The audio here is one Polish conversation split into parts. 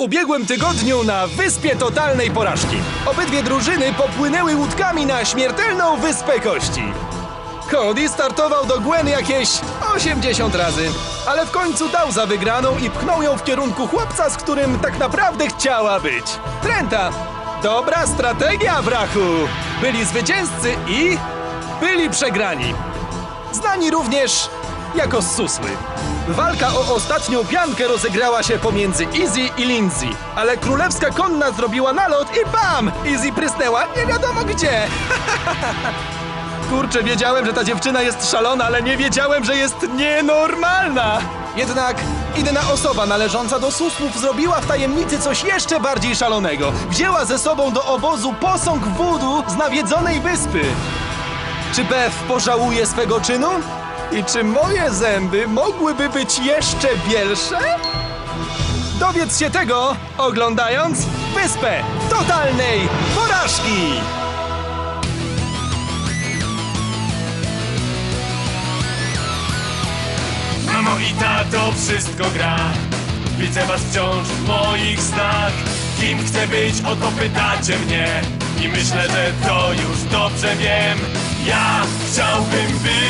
ubiegłym tygodniu na Wyspie Totalnej Porażki. Obydwie drużyny popłynęły łódkami na śmiertelną Wyspę Kości. Cody startował do Gwen jakieś 80 razy, ale w końcu dał za wygraną i pchnął ją w kierunku chłopca, z którym tak naprawdę chciała być. Trenta! Dobra strategia, brachu! Byli zwycięzcy i byli przegrani. Znani również jako susły. Walka o ostatnią piankę rozegrała się pomiędzy Izzy i Lindsay, ale królewska konna zrobiła nalot i bam! Izzy prysnęła nie wiadomo gdzie. Kurczę, wiedziałem, że ta dziewczyna jest szalona, ale nie wiedziałem, że jest nienormalna. Jednak inna osoba należąca do susłów zrobiła w tajemnicy coś jeszcze bardziej szalonego. Wzięła ze sobą do obozu posąg wudu z nawiedzonej wyspy. Czy Beth pożałuje swego czynu? I czy moje zęby mogłyby być jeszcze bielsze? Dowiedz się tego, oglądając Wyspę Totalnej Porażki! Mamo i tato, wszystko gra Widzę was wciąż w moich snach Kim chcę być, o to pytacie mnie I myślę, że to już dobrze wiem Ja chciałbym być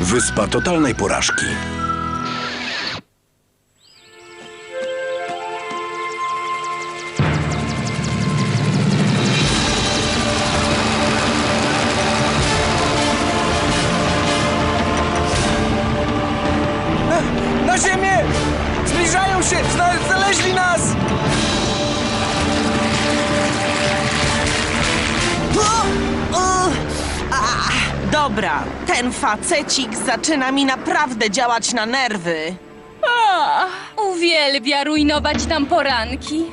Wyspa totalnej porażki. Na ziemię! Zbliżają się! Zna znaleźli nas! Dobra, ten facecik zaczyna mi naprawdę działać na nerwy. Uwielbia rujnować nam poranki.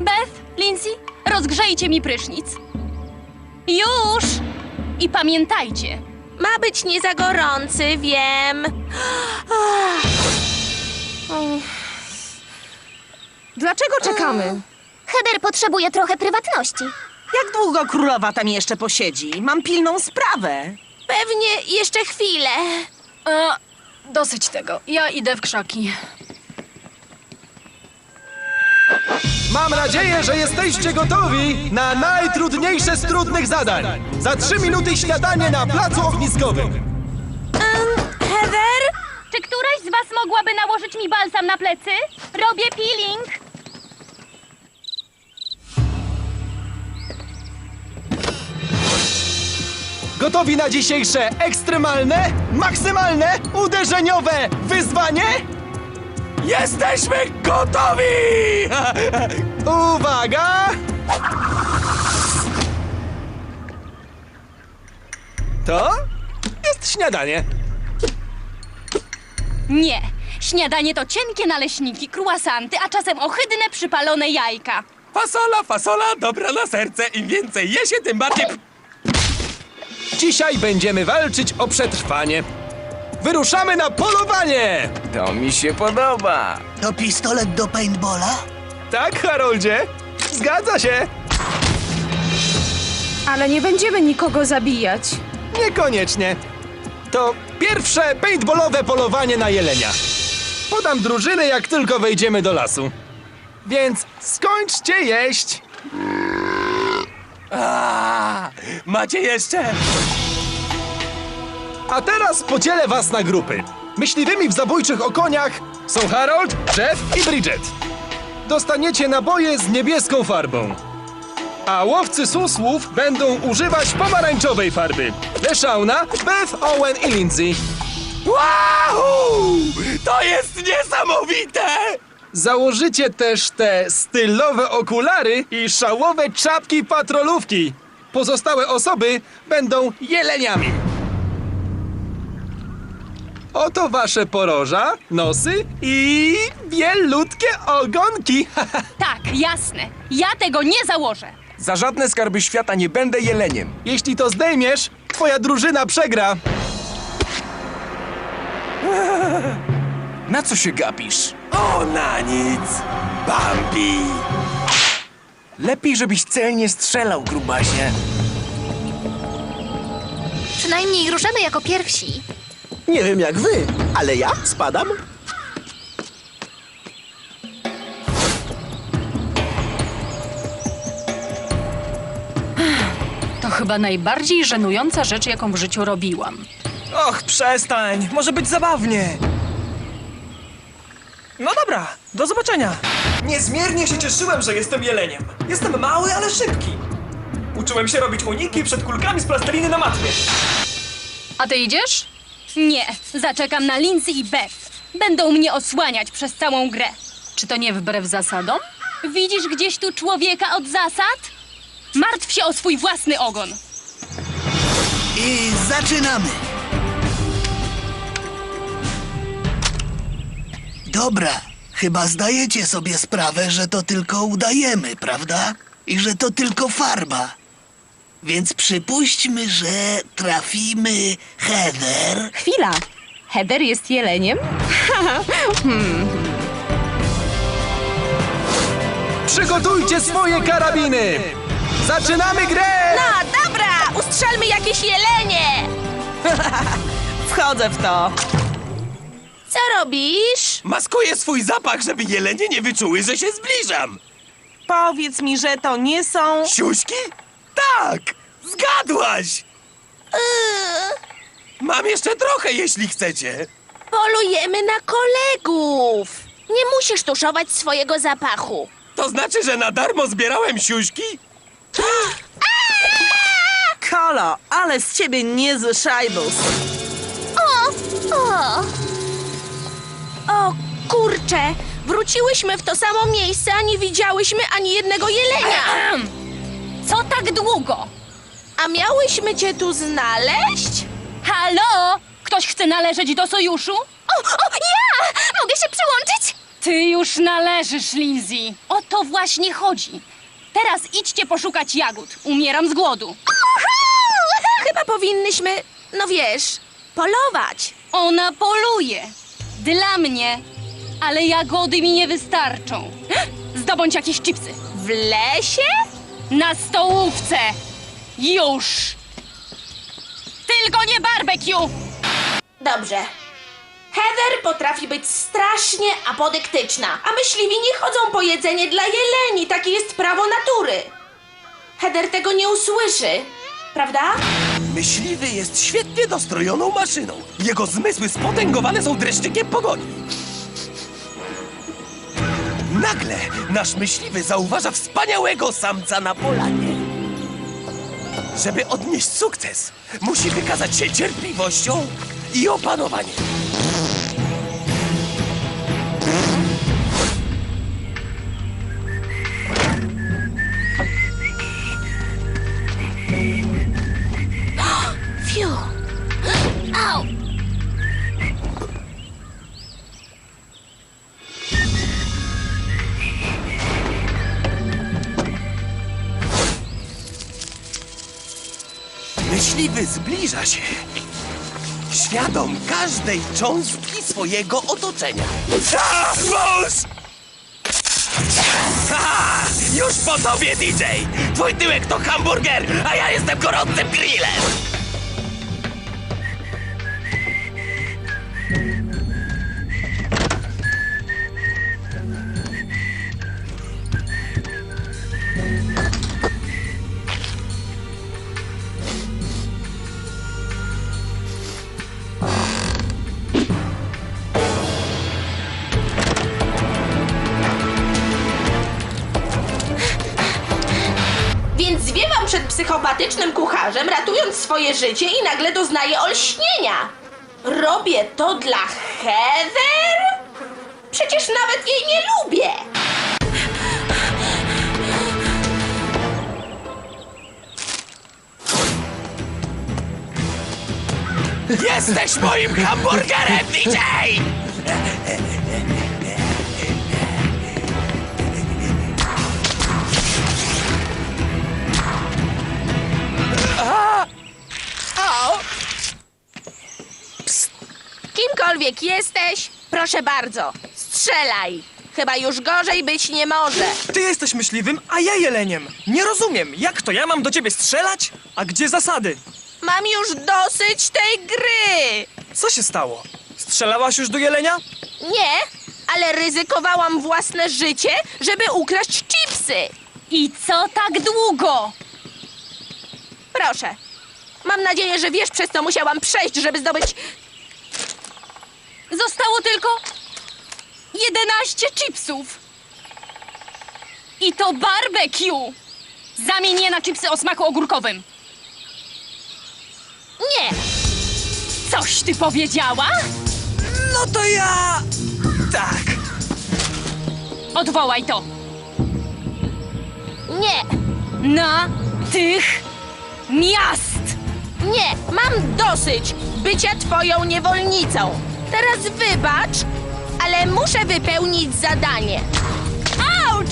Beth, Lindsay, rozgrzejcie mi prysznic. Już! I pamiętajcie, Ma być nie za gorący, wiem. Dlaczego czekamy? Heather potrzebuje trochę prywatności. Jak długo królowa tam jeszcze posiedzi? Mam pilną sprawę. Pewnie jeszcze chwilę. e, dosyć tego. Ja idę w krzaki. Mam nadzieję, że jesteście gotowi na najtrudniejsze z trudnych zadań. Za trzy minuty śniadanie na placu ogniskowym. Heather? Czy któraś z was mogłaby nałożyć mi balsam na plecy? Robię peeling. Gotowi na dzisiejsze ekstremalne, maksymalne, uderzeniowe wyzwanie? Jesteśmy gotowi! Uwaga! To jest śniadanie. Nie. Śniadanie to cienkie naleśniki, kruasanty, a czasem ohydne przypalone jajka. Fasola, fasola, dobra na serce Im więcej je się, tym bardziej Dzisiaj będziemy walczyć o przetrwanie. Wyruszamy na polowanie! To mi się podoba. To pistolet do paintballa? Tak, Haroldzie? Zgadza się. Ale nie będziemy nikogo zabijać. Niekoniecznie. To pierwsze paintballowe polowanie na jelenia. Podam drużynę, jak tylko wejdziemy do lasu. Więc skończcie jeść. A, Macie jeszcze? A teraz podzielę was na grupy. Myśliwymi w zabójczych okoniach są Harold, Jeff i Bridget. Dostaniecie naboje z niebieską farbą. A łowcy susłów będą używać pomarańczowej farby. Leszauna, Beth, Owen i Lindsay. Wow! To jest niesamowite! Założycie też te stylowe okulary i szałowe czapki patrolówki. Pozostałe osoby będą jeleniami. Oto wasze poroża, nosy i wielutkie ogonki. Tak, jasne. Ja tego nie założę. Za żadne skarby świata nie będę jeleniem. Jeśli to zdejmiesz, twoja drużyna przegra. Na co się gapisz? O, na nic! Bambi! Lepiej, żebyś celnie strzelał, grubasie. Przynajmniej ruszamy jako pierwsi. Nie wiem jak wy, ale ja spadam. To chyba najbardziej żenująca rzecz, jaką w życiu robiłam. Och, przestań, może być zabawnie. No dobra, do zobaczenia. Niezmiernie się cieszyłem, że jestem jeleniem. Jestem mały, ale szybki. Uczyłem się robić uniki przed kulkami z plasteliny na matwie. A ty idziesz? Nie, zaczekam na Lindsay i Beth. Będą mnie osłaniać przez całą grę. Czy to nie wbrew zasadom? Widzisz gdzieś tu człowieka od zasad? Martw się o swój własny ogon. I zaczynamy. Dobra, chyba zdajecie sobie sprawę, że to tylko udajemy, prawda? I że to tylko farba. Więc przypuśćmy, że trafimy Heather. Chwila. Heather jest jeleniem? Przygotujcie swoje karabiny. Zaczynamy grę! No dobra, ustrzelmy jakieś jelenie! Wchodzę w to. Co robisz? Maskuję swój zapach, żeby jelenie nie wyczuły, że się zbliżam. Powiedz mi, że to nie są... Siuśki? Tak! Zgadłaś! Yy, Mam jeszcze trochę, jeśli chcecie. polujemy na kolegów. Nie musisz tuszować swojego zapachu. To znaczy, że na darmo zbierałem siuśki? Kolo, ale z ciebie niezły szajbus. O, o. O, kurczę. Wróciłyśmy w to samo miejsce, a nie widziałyśmy ani jednego jelenia. Co tak długo? A miałyśmy cię tu znaleźć? Halo? Ktoś chce należeć do sojuszu? O, o, ja! Mogę się przyłączyć? Ty już należysz, Lindsay. O to właśnie chodzi. Teraz idźcie poszukać jagód. Umieram z głodu. Uhu! Chyba powinnyśmy, no wiesz, polować. Ona poluje. Dla mnie. Ale jagody mi nie wystarczą. Zdobądź jakieś chipsy. W lesie? Na stołówce. Już. Tylko nie barbecue. Dobrze. Heather potrafi być strasznie apodyktyczna, a myśliwi nie chodzą po jedzenie dla jeleni. Takie jest prawo natury. Heather tego nie usłyszy, prawda? Myśliwy jest świetnie dostrojoną maszyną. Jego zmysły spotęgowane są dreszczykiem pogoni. Nagle nasz myśliwy zauważa wspaniałego samca na polanie. Żeby odnieść sukces, musi wykazać się cierpliwością i opanowaniem. Myśliwy zbliża się. Świadom każdej cząstki swojego otoczenia. Ha! Wąż! Ha! Już po tobie, DJ! Twój tyłek to hamburger, a ja jestem gorącym grillem! Więc zwiewam przed psychopatycznym kucharzem, ratując swoje życie i nagle doznaję olśnienia. Robię to dla Heather? Przecież nawet jej nie lubię. Jesteś moim hamburgerem, DJ! Kimkolwiek jesteś, proszę bardzo, strzelaj. Chyba już gorzej być nie może. Ty jesteś myśliwym, a ja jeleniem. Nie rozumiem, jak to ja mam do ciebie strzelać? A gdzie zasady? Mam już dosyć tej gry. Co się stało? Strzelałaś już do jelenia? Nie, ale ryzykowałam własne życie, żeby ukraść chipsy. I co tak długo? Proszę. Mam nadzieję, że wiesz, przez co musiałam przejść, żeby zdobyć... Zostało tylko 11 chipsów. I to barbecue. Zamień je na chipsy o smaku ogórkowym. Nie, Coś ty powiedziała? No to ja... Tak. Odwołaj to. nie, Na tych miast. nie. Mam dosyć bycia twoją niewolnicą. Teraz wybacz, ale muszę wypełnić zadanie. Auć!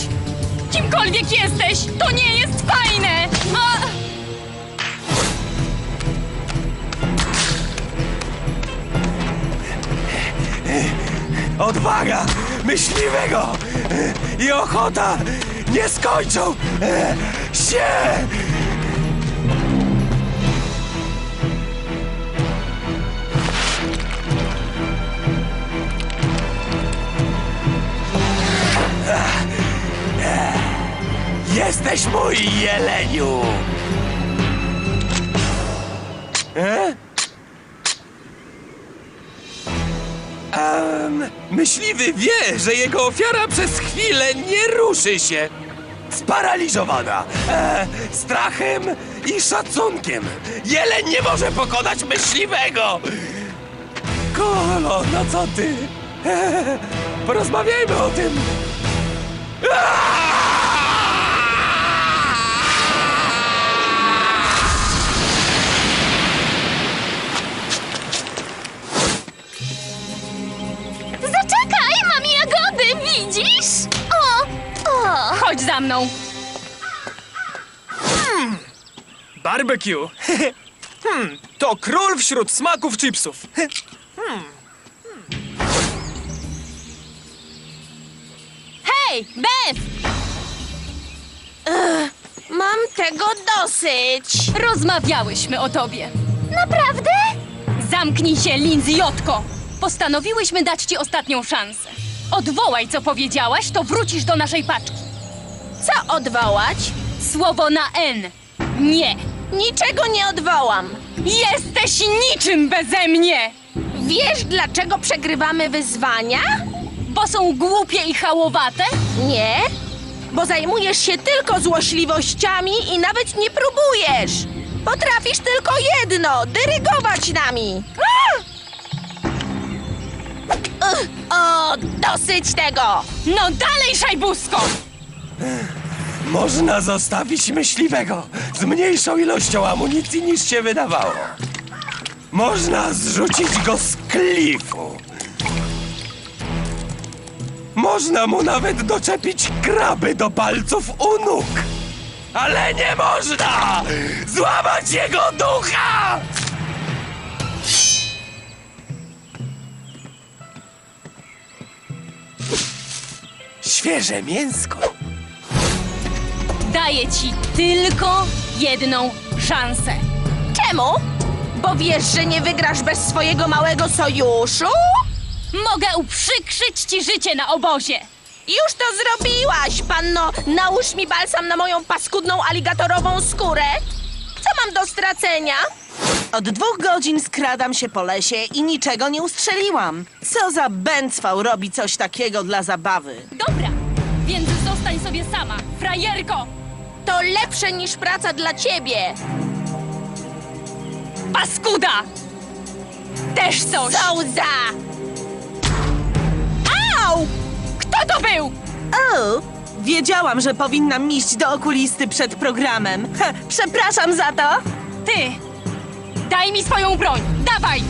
Kimkolwiek jesteś, to nie jest fajne! A... Odwaga myśliwego i ochota nie skończą e, się! Jesteś mój jeleniu! E? Em, myśliwy wie, że jego ofiara przez chwilę nie ruszy się. Sparaliżowana, e, strachem i szacunkiem. Jeleń nie może pokonać myśliwego. Kolo, no co ty? E, porozmawiajmy o tym. Zaczekaj, Barbecue. hmm, to król wśród smaków chipsów. Hej, Beth! Mam tego dosyć. Rozmawiałyśmy o tobie. Naprawdę? Zamknij się, Lindsay Jotko! Postanowiłyśmy dać ci ostatnią szansę. Odwołaj, co powiedziałaś, to wrócisz do naszej paczki. Co odwołać? Słowo na N. Nie. Niczego nie odwołam. Jesteś niczym beze mnie! Wiesz, dlaczego przegrywamy wyzwania? Bo są głupie i hałowate? Nie, bo zajmujesz się tylko złośliwościami i nawet nie próbujesz. Potrafisz tylko jedno dyrygować nami. O, dosyć tego! No dalej, szajbusko! Można zostawić myśliwego z mniejszą ilością amunicji niż się wydawało. Można zrzucić go z klifu. Można mu nawet doczepić kraby do palców u nóg. Ale nie można złamać jego ducha! Świeże mięsko. Daję ci tylko jedną szansę. Czemu? Bo wiesz, że nie wygrasz bez swojego małego sojuszu? Mogę uprzykrzyć ci życie na obozie. Już to zrobiłaś, panno! Nałóż mi balsam na moją paskudną aligatorową skórę. Co mam do stracenia? Od dwóch godzin skradam się po lesie i niczego nie ustrzeliłam. Co za bęcwał robi coś takiego dla zabawy? Dobra, więc zostań sobie sama, frajerko! To lepsze niż praca dla ciebie. Paskuda! Też coś! Sołza! Au! Kto to był? O, wiedziałam, że powinnam iść do okulisty przed programem. Przepraszam za to. Ty! Daj mi swoją broń! Dawaj!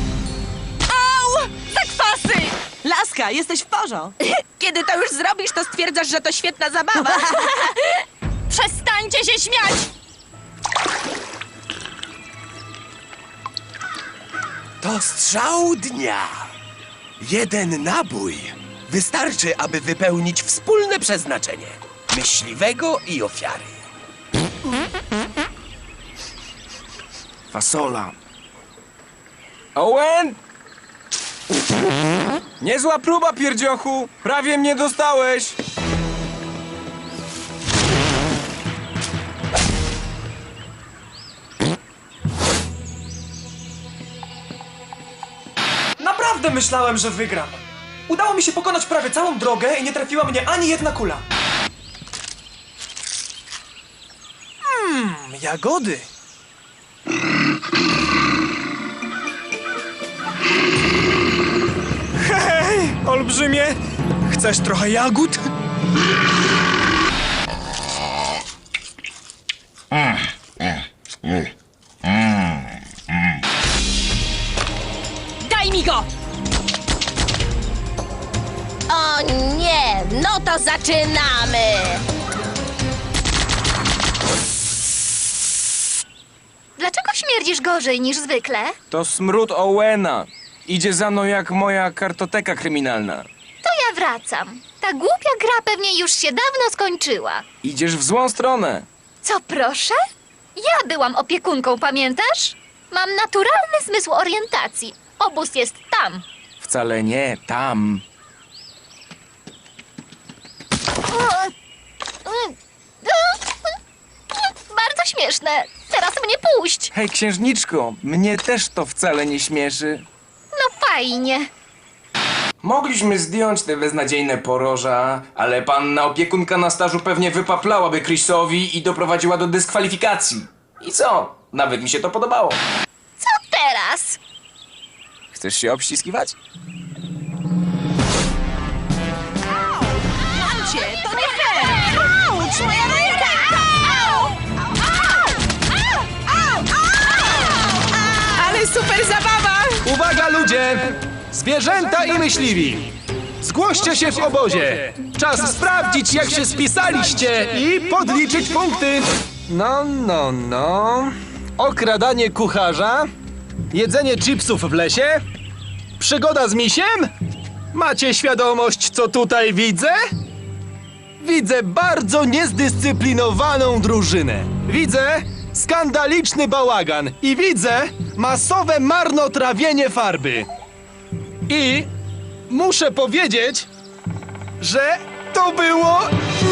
Au! Zakwasy! Laska, jesteś w porządku. Kiedy to już zrobisz, to stwierdzasz, że to świetna zabawa. Przestańcie się śmiać! To strzał dnia. Jeden nabój wystarczy, aby wypełnić wspólne przeznaczenie myśliwego i ofiary. Fasola. Owen! Niezła próba, pierdziochu! Prawie mnie dostałeś! Naprawdę myślałem, że wygram. Udało mi się pokonać prawie całą drogę i nie trafiła mnie ani jedna kula. Mmm, jagody. Hej, olbrzymie! Chcesz trochę jagód? Daj zaczynamy! Dlaczego śmierdzisz gorzej niż zwykle? To smród Owena. Idzie za mną jak moja kartoteka kryminalna. To ja wracam. Ta głupia gra pewnie już się dawno skończyła. Idziesz w złą stronę. Co proszę? Ja byłam opiekunką, pamiętasz? Mam naturalny zmysł orientacji. Obóz jest tam. Wcale nie, tam. Bardzo śmieszne. Teraz mnie puść. Hej, księżniczko, mnie też to wcale nie śmieszy. No fajnie. Mogliśmy zdjąć te beznadziejne poroża, ale panna opiekunka na stażu pewnie wypaplałaby Chrisowi i doprowadziła do dyskwalifikacji. I co? Nawet mi się to podobało. Co teraz? Chcesz się obściskiwać? Zwierzęta i myśliwi! Zgłoście się w obozie! Czas sprawdzić, jak się spisaliście i podliczyć punkty! No, no, no... Okradanie kucharza? Jedzenie chipsów w lesie? Przygoda z misiem? Macie świadomość, co tutaj widzę? Widzę bardzo niezdyscyplinowaną drużynę. Widzę skandaliczny bałagan i widzę masowe marnotrawienie farby. I muszę powiedzieć, że to było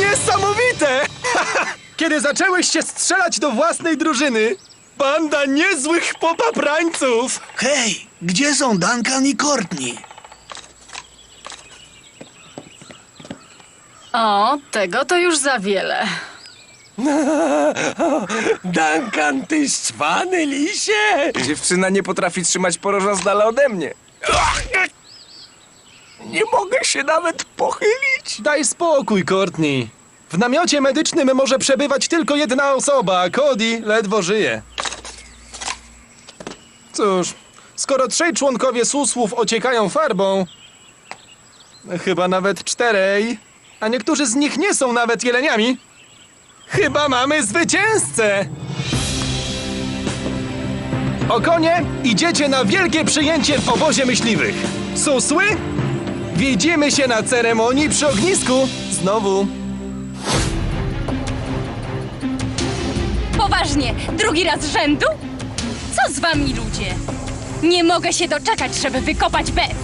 niesamowite! Kiedy zaczęłyście strzelać do własnej drużyny, banda niezłych popaprańców! Hej, gdzie są Duncan i Courtney? O, tego to już za wiele. Duncan, ty szczwany lisie! Dziewczyna nie potrafi trzymać poroża z dala ode mnie. Nie mogę się nawet pochylić. Daj spokój, Courtney. W namiocie medycznym może przebywać tylko jedna osoba, a Cody ledwo żyje. Cóż, skoro trzej członkowie susłów ociekają farbą, chyba nawet czterej, a niektórzy z nich nie są nawet jeleniami, chyba mamy zwycięzcę! O konie, idziecie na wielkie przyjęcie w obozie myśliwych. Susły? Widzimy się na ceremonii przy ognisku. Znowu. Poważnie, drugi raz z rzędu? Co z wami ludzie? Nie mogę się doczekać, żeby wykopać Beth.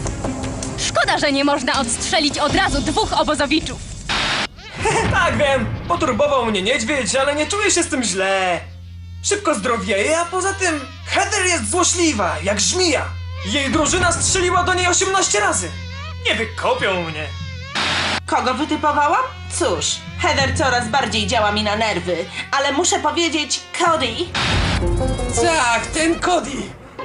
Szkoda, że nie można odstrzelić od razu dwóch obozowiczów. Tak wiem, poturbował mnie niedźwiedź, ale nie czuję się z tym źle. Szybko zdrowieje, a poza tym Heather jest złośliwa, jak żmija. Jej drużyna strzeliła do niej 18 razy. Nie wykopią mnie. Kogo wytypowałam? Cóż, Heather coraz bardziej działa mi na nerwy, ale muszę powiedzieć, Cody, Tak, ten Cody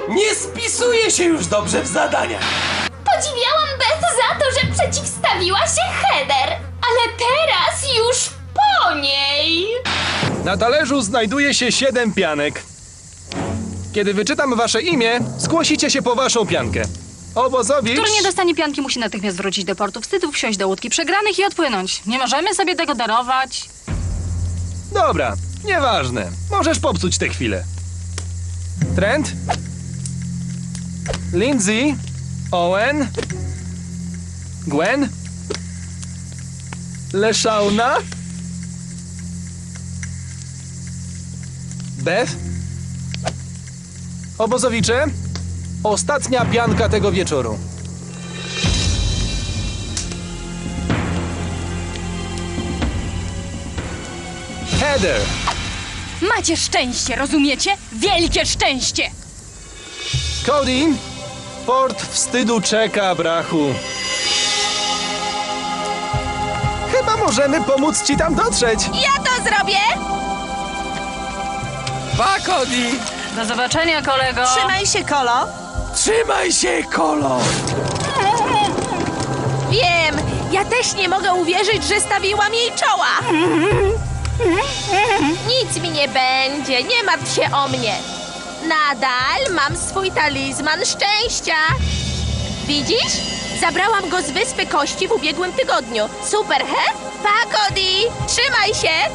nie spisuje się już dobrze w zadaniach. Podziwiałam Beth za to, że przeciwstawiła się Heather. Ale teraz już po niej. Na talerzu znajduje się siedem pianek. Kiedy wyczytam wasze imię, zgłosicie się po waszą piankę. Obozowicz... Który nie dostanie pianki, musi natychmiast wrócić do portu wstydu, wsiąść do łódki przegranych i odpłynąć. Nie możemy sobie tego darować. Dobra, nieważne. Możesz popsuć tę chwilę. Trent? Lindsay? Owen? Gwen? Leszauna? Beth? Obozowicze? Ostatnia pianka tego wieczoru. Heather! Macie szczęście, rozumiecie? Wielkie szczęście! Cody, port wstydu czeka, brachu. Chyba możemy pomóc ci tam dotrzeć. Ja to zrobię! Pa, Cody! Do zobaczenia, kolego. Trzymaj się, Kolo. Trzymaj się, kolo! Wiem, ja też nie mogę uwierzyć, że stawiłam jej czoła. Nic mi nie będzie, nie martw się o mnie. Nadal mam swój talizman szczęścia. Widzisz? Zabrałam go z Wyspy Kości w ubiegłym tygodniu. Super, he? Pa, Cody! Trzymaj się!